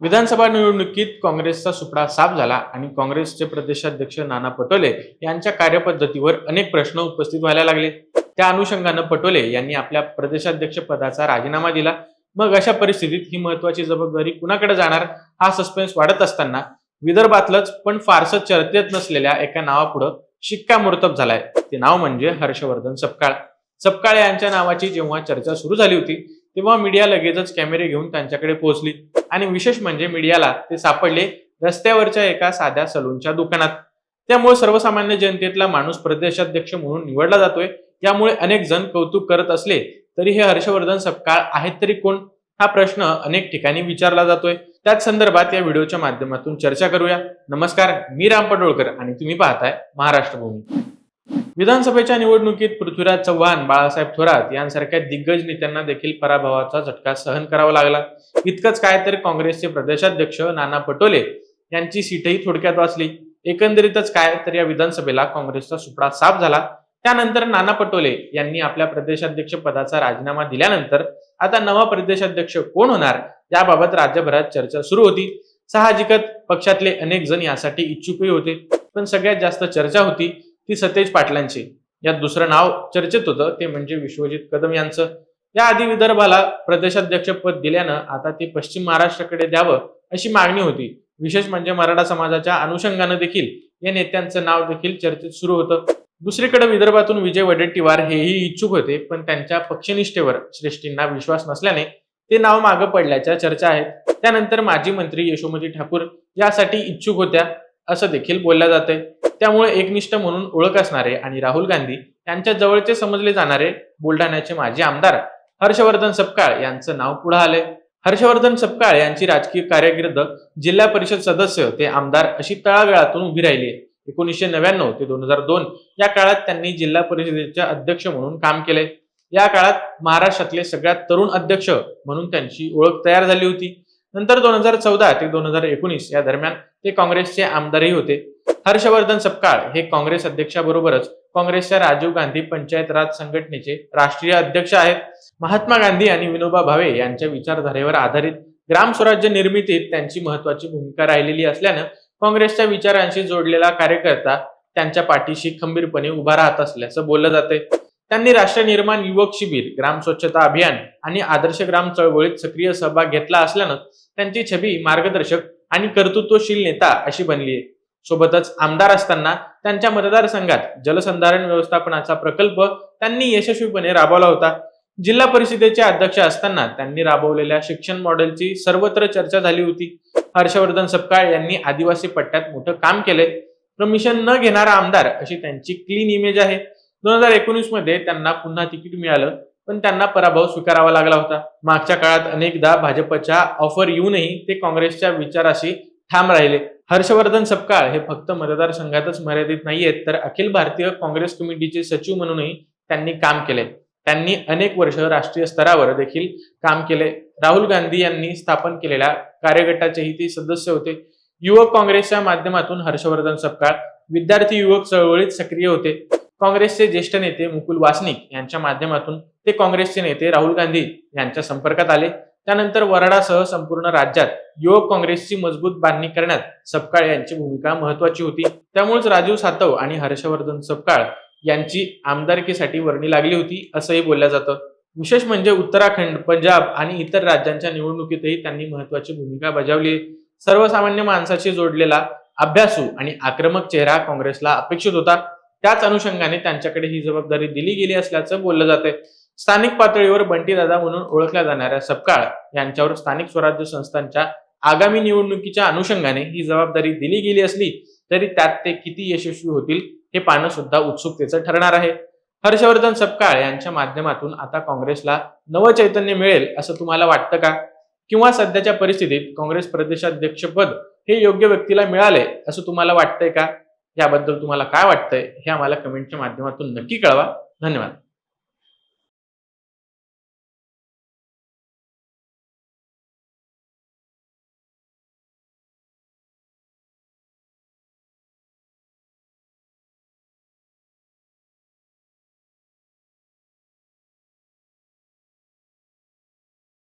विधानसभा निवडणुकीत काँग्रेसचा सुपडा साफ झाला आणि काँग्रेसचे प्रदेशाध्यक्ष नाना पटोले यांच्या कार्यपद्धतीवर अनेक प्रश्न उपस्थित व्हायला लागले. त्या अनुषंगानं पटोले यांनी आपल्या प्रदेशाध्यक्ष पदाचा राजीनामा दिला. मग अशा परिस्थितीत ही महत्वाची जबाबदारी कुणाकडे जाणार? हा सस्पेन्स वाढत असताना विदर्भातलंच पण फारसं चर्चेत नसलेल्या एका नावापुढं शिक्कामोर्तब झालाय. ते नाव म्हणजे हर्षवर्धन सपकाळ. सपकाळ यांच्या नावाची जेव्हा चर्चा सुरू झाली होती तेव्हा मीडिया लगेचच कॅमेरे घेऊन त्यांच्याकडे पोहोचली. आणि विशेष म्हणजे मीडियाला ते सापडले रस्त्यावरच्या एका साध्या सलूनच्या दुकानात. त्यामुळे सर्वसामान्य जनतेतला माणूस प्रदेशाध्यक्ष म्हणून निवडला जातोय. यामुळे अनेक जण कौतुक करत असले तरी हे हर्षवर्धन सपकाळ आहेत तरी कोण? हा प्रश्न अनेक ठिकाणी विचारला जातोय. त्याच संदर्भात या व्हिडिओच्या माध्यमातून चर्चा करूया. नमस्कार मी राम पडोळकर आणि तुम्ही पाहताय महाराष्ट्र भूमी विधानसभेच्या निवडणुकीत पृथ्वीराज चव्हाण बाळासाहेब थोरात यांसारख्या दिग्गज नेत्यांना देखील पराभवाचा झटका सहन करावा लागला. इतकंच काय तर काँग्रेसचे प्रदेशाध्यक्ष नाना पटोले यांची सीटही थोडक्यात वाचली. एकंदरीतच काय तर या विधानसभेला काँग्रेसचा सुपडा साफ झाला. त्यानंतर नाना पटोले यांनी आपल्या प्रदेशाध्यक्ष पदाचा राजीनामा दिल्यानंतर आता नवा प्रदेशाध्यक्ष कोण होणार याबाबत राज्यभरात चर्चा सुरू होती. साहजिकच पक्षातले अनेक जण यासाठी इच्छुकही होते. पण सगळ्यात जास्त चर्चा होती ती सतेज पाटलांची. यात दुसरं नाव चर्चेत होतं ते म्हणजे विश्वजित कदम यांचं. याआधी विदर्भाला प्रदेशाध्यक्ष पद दिल्यानं आता ते पश्चिम महाराष्ट्राकडे द्यावं अशी मागणी होती. विशेष म्हणजे मराठा समाजाच्या अनुषंगानं देखील या नेत्यांचं नाव देखील चर्चेत सुरू होतं. दुसरीकडे विदर्भातून विजय वडेट्टीवार हेही इच्छुक होते पण त्यांच्या पक्षनिष्ठेवर श्रेष्ठींना विश्वास नसल्याने ते नाव मागं पडल्याच्या चर्चा आहेत. त्यानंतर माजी मंत्री यशोमती ठाकूर यासाठी इच्छुक होत्या असं देखील बोललं जातंय. त्यामुळे एकनिष्ठ म्हणून ओळख असणारे आणि राहुल गांधी यांच्या जवळचे समजले जाणारे बुलढाण्याचे माजी आमदार हर्षवर्धन सपकाळ यांचं नाव पुढे आले हर्षवर्धन सपकाळ यांची राजकीय कारकीर्द जिल्हा परिषद सदस्य ते आमदार अशी तळागाळातून उभी राहिली. एकोणीसशे नव्याण्णव ते दोन हजार दोन या काळात त्यांनी जिल्हा परिषदेचे अध्यक्ष म्हणून काम केले. या काळात महाराष्ट्रातले सगळ्यात तरुण अध्यक्ष म्हणून त्यांची ओळख तयार झाली होती. नंतर दोन हजार चौदा ते दोन हजार एकोणीस या दरम्यान ते काँग्रेसचे आमदारही होते. हर्षवर्धन सपकाळ हे काँग्रेस अध्यक्षाबरोबरच काँग्रेसच्या राजीव गांधी पंचायत राज संघटनेचे राष्ट्रीय अध्यक्ष आहेत. महात्मा गांधी आणि विनोबा भावे यांच्या विचारधारेवर आधारित ग्राम स्वराज्य निर्मितीत त्यांची महत्वाची भूमिका राहिलेली असल्यानं काँग्रेसच्या विचारांशी जोडलेला कार्यकर्ता त्यांच्या पाठीशी खंबीरपणे उभा राहत असल्याचं बोललं जाते. त्यांनी राष्ट्र निर्माण युवक शिबिर ग्राम स्वच्छता अभियान आणि आदर्श ग्राम चळवळीत सक्रिय सहभाग घेतला असल्यानं त्यांची छबी मार्गदर्शक आणि कर्तृत्वशील नेता अशी बनली आहे. सोबतच आमदार असताना त्यांच्या मतदारसंघात जलसंधारण व्यवस्थापनाचा प्रकल्प त्यांनी यशस्वीपणे राबवला होता. जिल्हा परिषदेचे अध्यक्ष असताना त्यांनी राबवलेल्या शिक्षण मॉडेलची सर्वत्र चर्चा झाली होती. हर्षवर्धन सपकाळ यांनी आदिवासी पट्ट्यात मोठं काम केलंय. परमिशन न घेणारा आमदार अशी त्यांची क्लीन इमेज आहे. दोन हजार एकोणीसमध्ये त्यांना पुन्हा तिकीट मिळालं पण त्यांना पराभव स्वीकारावा लागला होता. मागच्या काळात अनेकदा भाजपच्या ऑफर येऊनही ते काँग्रेसच्या विचाराशी ठाम राहिले. हर्षवर्धन सपकाळ हे फक्त मतदारसंघातच मर्यादित नाहीयेत तर अखिल भारतीय काँग्रेस कमिटीचे सचिव म्हणूनही त्यांनी काम केले. त्यांनी अनेक वर्ष राष्ट्रीय स्तरावर देखील काम केले. राहुल गांधी यांनी स्थापन केलेल्या कार्यगटाचेही ते सदस्य होते. युवक काँग्रेसच्या माध्यमातून हर्षवर्धन सपकाळ विद्यार्थी युवक चळवळीत सक्रिय होते. काँग्रेसचे ज्येष्ठ नेते मुकुल वासनिक यांच्या माध्यमातून ते काँग्रेसचे नेते राहुल गांधी यांच्या संपर्कात आले. त्यानंतर वराडासह संपूर्ण राज्यात युवक काँग्रेसची मजबूत बांधणी करण्यात सपकाळ यांची भूमिका महत्वाची होती. त्यामुळेच राजीव सातव आणि हर्षवर्धन सपकाळ यांची आमदारकीसाठी वर्णी लागली होती असंही बोललं जातं. विशेष म्हणजे उत्तराखंड पंजाब आणि इतर राज्यांच्या निवडणुकीतही त्यांनी महत्वाची भूमिका बजावली. सर्वसामान्य माणसाशी जोडलेला अभ्यासू आणि आक्रमक चेहरा काँग्रेसला अपेक्षित होता. त्याच अनुषंगाने त्यांच्याकडे ही जबाबदारी दिली गेली असल्याचं बोललं जाते स्थानिक पातळीवर बंटीदादा म्हणून ओळखल्या जाणाऱ्या सपकाळ यांच्यावर स्थानिक स्वराज्य संस्थांच्या आगामी निवडणुकीच्या अनुषंगाने ही जबाबदारी दिली गेली असली तरी त्यात ते किती यशस्वी होतील हे पाहणं सुद्धा उत्सुकतेचं ठरणार आहे. हर्षवर्धन सपकाळ यांच्या माध्यमातून आता काँग्रेसला नवं चैतन्य मिळेल असं तुम्हाला वाटतं का? किंवा सध्याच्या परिस्थितीत काँग्रेस प्रदेशाध्यक्षपद हे योग्य व्यक्तीला मिळाले असं तुम्हाला वाटतंय का? याबद्दल तुम्हाला काय वाटतंय हे आम्हाला कमेंटच्या माध्यमातून नक्की कळवा. धन्यवाद.